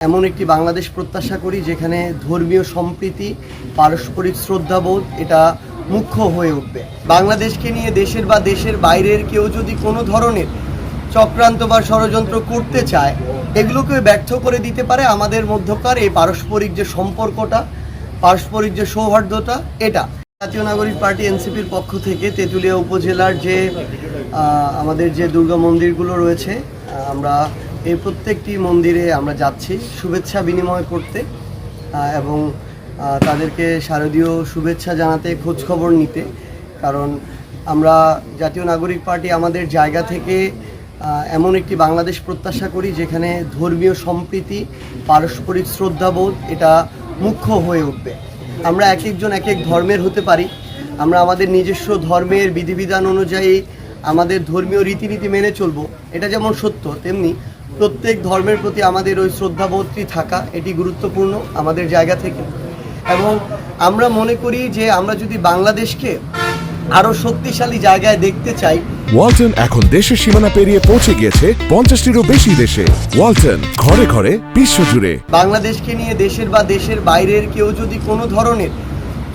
এমন একটি বাংলাদেশ প্রত্যাশা করি যেখানে ধর্মীয় সম্প্রীতি, পারস্পরিক শ্রদ্ধাবোধ, এটা মুখ্য হয়ে উঠবে। বাংলাদেশকে নিয়ে দেশের বা দেশের বাইরের কেউ যদি কোনো ধরনের চক্রান্ত বা ষড়যন্ত্র করতে চায়, এগুলোকে ব্যর্থ করে দিতে পারে আমাদের মধ্যকার এই পারস্পরিক যে সম্পর্কটা, পারস্পরিক যে সৌহার্দ্যতা, এটা। জাতীয় নাগরিক পার্টি এনসিপির পক্ষ থেকে তেঁতুলিয়া উপজেলার যে আমাদের যে দুর্গা মন্দিরগুলো রয়েছে আমরা এই প্রত্যেকটি মন্দিরে আমরা যাচ্ছি। শুভেচ্ছা বিনিময় করতে এবং তাদেরকে শারদীয় শুভেচ্ছা জানাতে খোঁজ খবর নিতে। কারণ আমরা জাতীয় নাগরিক পার্টি আমাদের জায়গা থেকে এমন একটি বাংলাদেশ প্রত্যাশা করি যেখানে ধর্মীয় সম্প্রীতি, পারস্পরিক শ্রদ্ধাবোধ, এটা মুখ্য হয়ে উঠবে। আমরা এক একজন এক এক ধর্মের হতে পারি। আমরা আমাদের নিজস্ব ধর্মের বিধিবিধান অনুযায়ী আমাদের ধর্মীয় রীতিনীতি মেনে চলবো। এটা যেমন সত্য, তেমনি প্রত্যেক ধর্মের প্রতি আমাদের ওই শ্রদ্ধাবোধটি থাকা এটি গুরুত্বপূর্ণ আমাদের জায়গা থেকে। এবং আমরা মনে করি যে আমরা যদি বাংলাদেশকে আরও শক্তিশালী জায়গায় দেখতে চাই ওয়ালটন এখন দেশের সীমানা পেরিয়ে পৌঁছে গিয়েছে পঞ্চাশটিরও বেশি দেশে। ওয়ালটন ঘরে ঘরে বিশ্বজুড়ে। বাংলাদেশকে নিয়ে দেশের বা দেশের বাইরের কেউ যদি কোনো ধরনের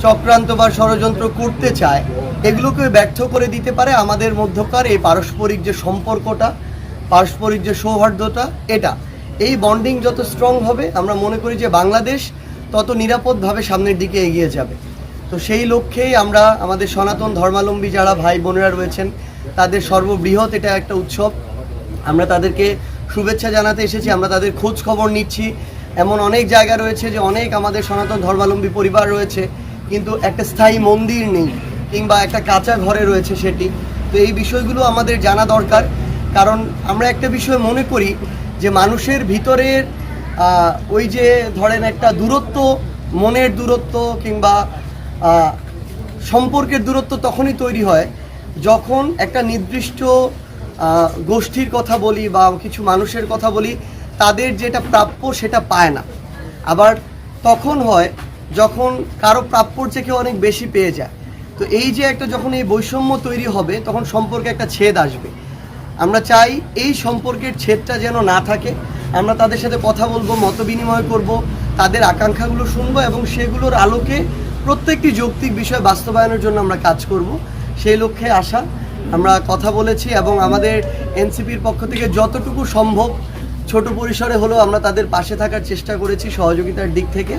চক্রান্ত বা ষড়যন্ত্র করতে চায় এগুলোকে ব্যর্থ করে দিতে পারে আমাদের মধ্যকার এই পারস্পরিক যে সম্পর্কটা পারস্পরিক যে সৌহার্দ্যতা, এটা। এই বন্ডিং যত স্ট্রং হবে, আমরা মনে করি যে বাংলাদেশ তত নিরাপদভাবে সামনের দিকে এগিয়ে যাবে। তো সেই লক্ষ্যেই আমরা আমাদের সনাতন ধর্মালম্বী যারা ভাই বোনেরা রয়েছেন, তাদের সর্ববৃহৎ এটা একটা উৎসব। আমরা তাদেরকে শুভেচ্ছা জানাতে এসেছি, আমরা তাদের খোঁজ খবর নিচ্ছি। এমন অনেক জায়গা রয়েছে যে অনেক আমাদের সনাতন ধর্মালম্বী পরিবার রয়েছে, কিন্তু একটা স্থায়ী মন্দির নেই, কিংবা একটা কাঁচা ঘরে রয়েছে সেটি। তো এই বিষয়গুলো আমাদের জানা দরকার। কারণ আমরা একটা বিষয় মনে করি যে মানুষের ভিতরের ওই যে ধরেন একটা দূরত্ব, মনের দূরত্ব কিংবা সম্পর্কের দূরত্ব তখনই তৈরি হয় যখন একটা নির্দিষ্ট গোষ্ঠীর কথা বলি বা কিছু মানুষের কথা বলি, তাদের যেটা প্রাপ্য সেটা পায় না। আবার তখন হয় যখন কারও প্রাপ্যর থেকে অনেক বেশি পেয়ে যায়। তো এই যে একটা যখন এই বৈষম্য তৈরি হবে তখন সম্পর্কে একটা ছেদ আসবে। আমরা চাই এই সম্পর্কের ছেদটা যেন না থাকে। আমরা তাদের সাথে কথা বলব, মত বিনিময় করব, তাদের আকাঙ্ক্ষাগুলো শুনব এবং সেগুলোর আলোকে প্রত্যেকটি যৌক্তিক বিষয় বাস্তবায়নের জন্য আমরা কাজ করব। সেই লক্ষ্যে আসা। আমরা কথা বলেছি এবং আমাদের এনসিপির পক্ষ থেকে যতটুকু সম্ভব ছোট পরিসরে হলেও আমরা তাদের পাশে থাকার চেষ্টা করেছি সহযোগিতার দিক থেকে।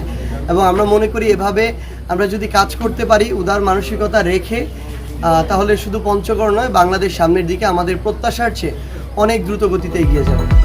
এবং আমরা মনে করি এভাবে আমরা যদি কাজ করতে পারি, উদার মানসিকতা রেখে তাহলে শুধু পঞ্চগড় নয়, বাংলাদেশ সামনের দিকে আমাদের প্রত্যাশার চেয়ে অনেক দ্রুত গতিতে এগিয়ে যাবে।